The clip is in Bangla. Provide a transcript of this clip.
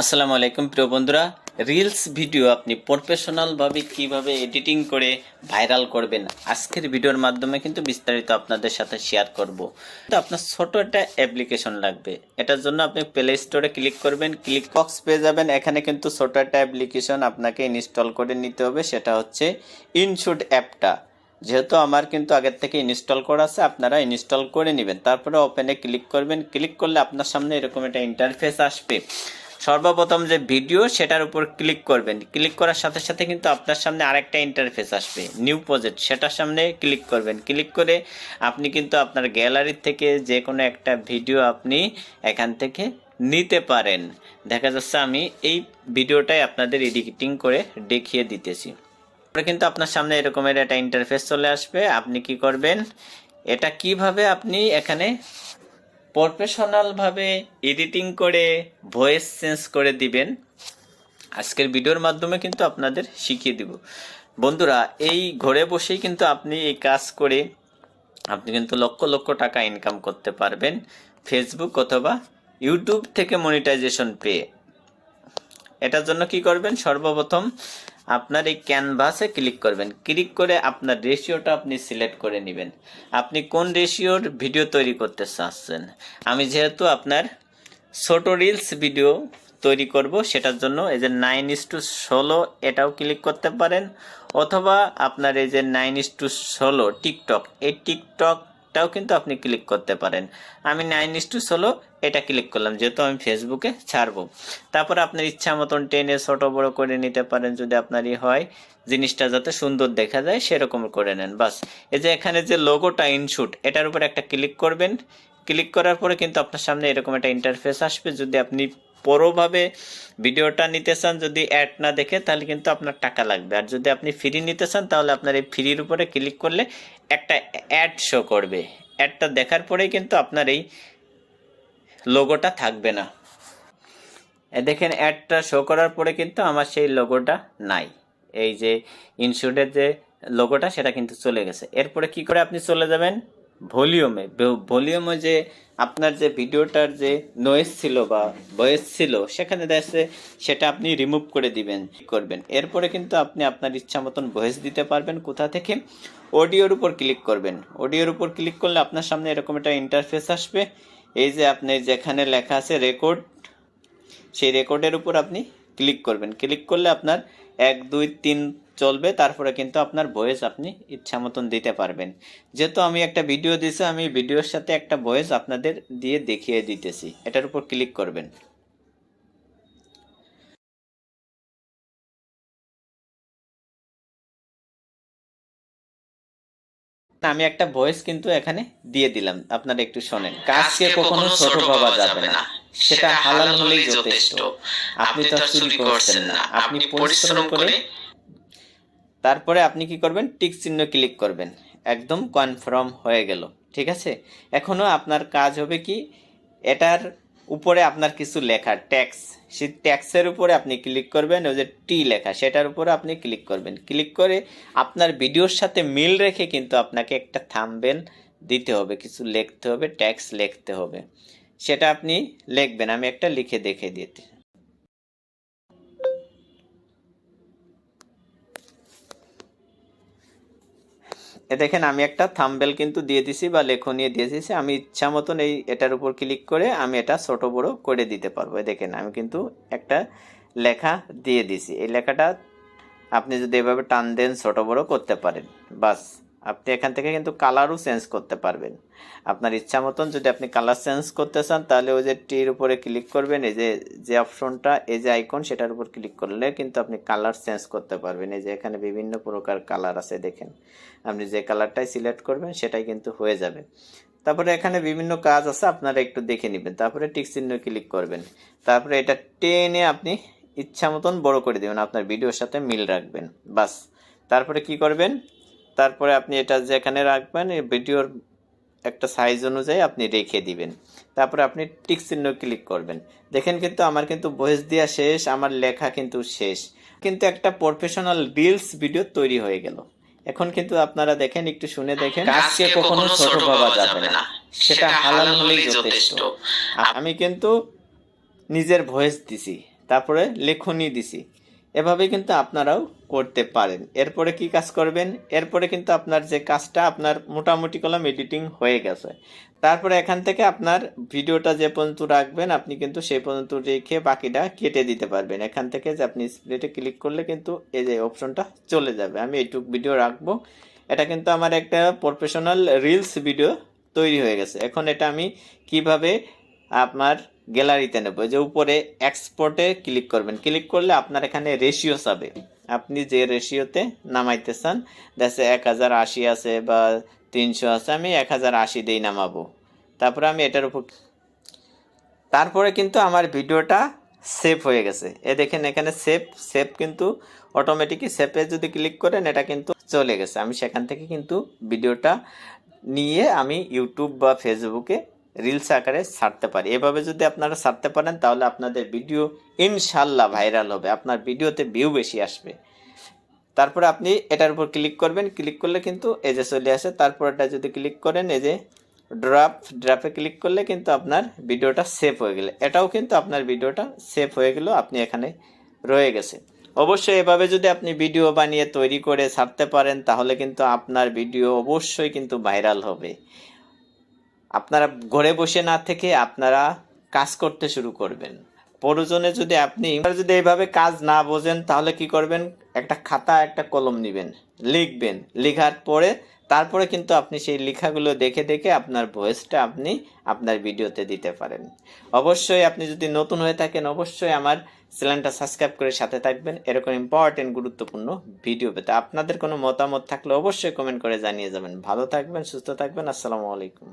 আসসালামু আলাইকুম, প্রিয় বন্ধুরা। রিলস ভিডিও আপনি প্রফেশনালভাবে কীভাবে এডিটিং করে ভাইরাল করবেন, আজকের ভিডিওর মাধ্যমে কিন্তু বিস্তারিত আপনাদের সাথে শেয়ার করব। তো আপনার ছোট একটা অ্যাপ্লিকেশন লাগবে। এটার জন্য আপনি প্লে স্টোরে ক্লিক করবেন ক্লিক বক্স পেয়ে যাবেন। এখানে কিন্তু ছোট একটা অ্যাপ্লিকেশন আপনাকে ইনস্টল করে নিতে হবে, সেটা হচ্ছে ইনশুট অ্যাপটা। যেহেতু আমার কিন্তু আগের থেকে ইনস্টল করা আছে, আপনারা ইনস্টল করে নেবেন। তারপরে ওপেনে ক্লিক করবেন। ক্লিক করলে আপনার সামনে এরকম একটা ইন্টারফেস আসবে। সর্বপ্রথম যে ভিডিও, সেটার উপর ক্লিক করবেন। ক্লিক করার সাথে সাথে কিন্তু আপনার সামনে আরেকটা ইন্টারফেস আসবে নিউ প্রজেক্ট সেটার সামনে ক্লিক করবেন। ক্লিক করে আপনি কিন্তু আপনার গ্যালারি থেকে যে কোনো একটা ভিডিও আপনি এখান থেকে নিতে পারেন। দেখা যাচ্ছে আমি এই ভিডিওটাই আপনাদের এডিটিং করে দেখিয়ে দিতেছি। তারপরে কিন্তু আপনার সামনে এরকমের একটা ইন্টারফেস চলে আসবে। আপনি কি করবেন? এটা কীভাবে আপনি এখানে প্রফেশনালভাবে এডিটিং করে ভয়েস চেঞ্জ করে দিবেন। আজকের ভিডিওর মাধ্যমে কিন্তু আপনাদের শিখিয়ে দিব। বন্ধুরা, এই ঘরে বসেই কিন্তু আপনি এই কাজ করে আপনি কিন্তু লক্ষ লক্ষ টাকা ইনকাম করতে পারবেন। ফেসবুক অথবা ইউটিউব থেকে মনিটাইজেশন পেয়ে। এটার জন্য কি করবেন? সর্বপ্রথম আপনার এই ক্যানভাসে ক্লিক করবেন। ক্লিক করে আপনার রেশিওটা আপনি সিলেক্ট করে নেবেন। আপনি কোন রেশিওর ভিডিও তৈরি করতে চাচ্ছেন? আমি যেহেতু আপনার ছোট রিলস ভিডিও তৈরি করব, সেটার জন্য এই যে নাইন ইস টু ষোলো এটাও ক্লিক করতে পারেন। অথবা আপনার এই যে নাইন ইস টু ষোলো টিকটক এই টিকটকটাও কিন্তু আপনি ক্লিক করতে পারেন। আমি নাইন ইস টু ষোলো, এটা ক্লিক করলাম, যেহেতু আমি ফেসবুকে ছাড়বো। তারপর আপনার ইচ্ছা মতন টেনে ছোট বড় করে নিতে পারেন যদি আপনারই হয়। জিনিসটা যাতে সুন্দর দেখা যায়, সেরকম করে নেন, বাস। এই যে এখানে যে লোগোটা ইনশুট এটার উপর একটা ক্লিক করবেন। ক্লিক করার পরে কিন্তু আপনার সামনে এরকম একটা ইন্টারফেস আসবে। যদি আপনি পুরোভাবে ভিডিওটা নিতে চান, যদি অ্যাড না দেখে, তাহলে কিন্তু আপনার টাকা লাগবে। আর যদি আপনি ফ্রি নিতে চান, তাহলে আপনার এই ফ্রির উপরে ক্লিক করলে একটা অ্যাড শো করবে। অ্যাডটা দেখার পরেই কিন্তু আপনার এই লোগোটা থাকবে না। দেখেন অ্যাডটা শো করার পরে কিন্তু আমার সেই লোগোটা নাই। এই যে ইনস্যুটের যে লোগোটা সেটা কিন্তু চলে গেছে। এরপরে কি করে আপনি চলে যাবেন? ভলিউমে ভলিউমে যে আপনার যে ভিডিওটার যে নয়েজ ছিল বা ভয়েস ছিল, সেখানে দেখছে সেটা আপনি রিমুভ করে দিবেন, করবেন। এরপরে কিন্তু আপনি আপনার ইচ্ছা মতন ভয়েস দিতে পারবেন কোথা থেকে? অডিওর উপর ক্লিক করবেন। অডিওর উপর ক্লিক করলে আপনার সামনে এরকম একটা ইন্টারফেস আসবে। এই যে আপনি যেখানে লেখা আছে রেকর্ড সেই রেকর্ডের উপর আপনি ক্লিক করবেন। ক্লিক করলে আপনার এক, দুই, তিন চলবে তারপরে কিন্তু আপনার ভয়েস আপনি ইচ্ছা মতন দিতে পারবেন। যেহেতু আমি একটা ভিডিও দিয়েছি আমি ভিডিওর সাথে একটা ভয়েস আপনাদের দিয়ে দেখিয়ে দিতেছি। এটার উপর ক্লিক করবেন। আমি একটা ভয়েস কিন্তু এখানে দিয়ে দিলাম আপনারা একটু শোনেন। কাজকে কখনো ছোট ভাবা যাবে না। সেটা হালাল হলেই যথেষ্ট। আপনি তো চুরি করছেন না। আপনি পরিশ্রম করে তারপরে আপনি কি করবেন? টিক চিহ্ন ক্লিক করবেন। একদম কনফার্ম হয়ে গেল। ঠিক আছে? এখনও আপনার কাজ হবে কি? এটার উপরে আপনার কিছু লেখা, ট্যাক্স। সেই ট্যাক্সের উপরে আপনি ক্লিক করবেন, ওই যে টি লেখা, সেটার উপরে আপনি ক্লিক করবেন। ক্লিক করে আপনার ভিডিওর সাথে মিল রেখে কিন্তু আপনাকে একটা থামবেন দিতে হবে, কিছু লিখতে হবে, ট্যাক্স লিখতে হবে। সেটা আপনি লিখবেন, আমি একটা লিখে দেখে দিতে এ দেখেন, আমি একটা থাম্বেল কিন্তু দিয়ে দিছি বা লেখনীয় দিয়ে দিছি। আমি ইচ্ছা মতন এই এটার উপর ক্লিক করে আমি এটা ছোট বড় করে দিতে পারব। দেখেন, আমি কিন্তু একটা লেখা দিয়ে দিছি। এই লেখাটা আপনি যদি এভাবে টান দেন, ছোট বড় করতে পারেন। বাস। আপনি এখান থেকে কিন্তু কালারও চেঞ্জ করতে পারবেন। আপনার ইচ্ছা মতন যদি আপনি কালার চেঞ্জ করতে চান, তাহলে ওই যে টির উপরে ক্লিক করবেন, এই যে যে অপশনটা এই যে আইকন সেটার উপর ক্লিক করলে কিন্তু আপনি কালার চেঞ্জ করতে পারবেন। এই যে এখানে বিভিন্ন প্রকার কালার আছে, দেখেন। আপনি যে কালারটাই সিলেক্ট করবেন, সেটাই কিন্তু হয়ে যাবে। তারপরে এখানে বিভিন্ন কাজ আছে, আপনারা একটু দেখে নেবেন। তারপরে টিক চিহ্ন ক্লিক করবেন। তারপরে এটা টেনে আপনি ইচ্ছা মতন বড় করে দেবেন, আপনার ভিডিওর সাথে মিল রাখবেন, বাস। তারপরে কি করবেন? তারপরে আপনি এটা যেখানে রাখবেন এই ভিডিওর একটা সাইজ অনুযায়ী আপনি রেখে দিবেন। তারপরে আপনি টিক চিহ্ন ক্লিক করবেন। দেখেন কিন্তু আমার কিন্তু ভয়েস দেওয়া শেষ আমার লেখা কিন্তু শেষ। কিন্তু একটা প্রফেশনাল রিলস ভিডিও তৈরি হয়ে গেল। এখন কিন্তু আপনারা দেখেন একটু শুনে দেখেন কাজকে কখনো ছোট ভাবা যাবে না। সেটা হালাল হলেই যথেষ্ট। আমি কিন্তু নিজের ভয়েস দিছি তারপরে লেখনি দিছি। এভাবে কিন্তু আপনারাও করতে পারেন। এরপরে কি কাজ করবেন? এরপরে কিন্তু আপনার যে কাজটা, আপনার মোটামুটি কলম এডিটিং হয়ে গেছে। তারপরে এখান থেকে আপনার ভিডিওটা যে পর্যন্ত রাখবেন, আপনি কিন্তু সেই পর্যন্ত রেখে বাকিটা কেটে দিতে পারবেন। এখান থেকে যে আপনি স্প্রেটে ক্লিক করলে কিন্তু এই যে অপশনটা চলে যাবে। আমি এইটুক ভিডিও রাখব। এটা কিন্তু আমার একটা প্রফেশনাল রিলস ভিডিও তৈরি হয়ে গেছে। এখন এটা আমি কীভাবে আপনার গ্যালারিতে নেব। যে উপরে এক্সপোর্টে ক্লিক করবেন। ক্লিক করলে আপনার এখানে রেশিও চাবে আপনি যে রেশিওতে নামাইতে চান দেখছে এক হাজার আশি আছে বা তিনশো আছে, আমি এক হাজার আশি দিয়েই নামাবো। তারপরে আমি এটার উপর তারপরে কিন্তু আমার ভিডিওটা সেভ হয়ে গেছে। এ দেখেন এখানে সেভ সেভ কিন্তু অটোমেটিকই সেভে যদি ক্লিক করেন, এটা কিন্তু চলে গেছে। আমি সেখান থেকে কিন্তু ভিডিওটা নিয়ে আমি ইউটিউব বা ফেসবুকে রিলস আকারে ছাড়তে পারি। এভাবে যদি আপনারা ছাড়তে পারেন, তাহলে আপনাদের ভিডিও ইনশাল্লাহ ভাইরাল হবে। আপনার ভিডিওতে ভিউ বেশি আসবে। তারপরে আপনি এটার উপর ক্লিক করবেন। ক্লিক করলে কিন্তু এই যে চলে আসে তারপর এটা যদি ক্লিক করেন, এই যে ড্রাপ ড্রাপে ক্লিক করলে কিন্তু আপনার ভিডিওটা সেভ হয়ে গেলে। এটাও কিন্তু আপনার ভিডিওটা সেভ হয়ে গেল আপনি এখানে রয়ে গেছে। অবশ্যই এভাবে যদি আপনি ভিডিও বানিয়ে তৈরি করে ছাড়তে পারেন, তাহলে কিন্তু আপনার ভিডিও অবশ্যই কিন্তু ভাইরাল হবে। আপনারা ঘরে বসে না থেকে আপনারা কাজ করতে শুরু করবেন। প্রয়োজনে যদি আপনি যদি এইভাবে কাজ না বোঝেন, তাহলে কি করবেন? একটা খাতা, একটা কলম নেবেন, লিখবেন। লেখার পরে তারপরে কিন্তু আপনি সেই লেখাগুলো দেখে দেখে আপনার ভয়েসটা আপনি আপনার ভিডিওতে দিতে পারেন। অবশ্যই আপনি যদি নতুন হয়ে থাকেন, অবশ্যই আমার চ্যানেলটা সাবস্ক্রাইব করে সাথে থাকবেন। এরকম ইম্পর্টেন্ট গুরুত্বপূর্ণ ভিডিও পেতে। আপনাদের কোনো মতামত থাকলে অবশ্যই কমেন্ট করে জানিয়ে যাবেন। ভালো থাকবেন, সুস্থ থাকবেন। আসসালামু আলাইকুম।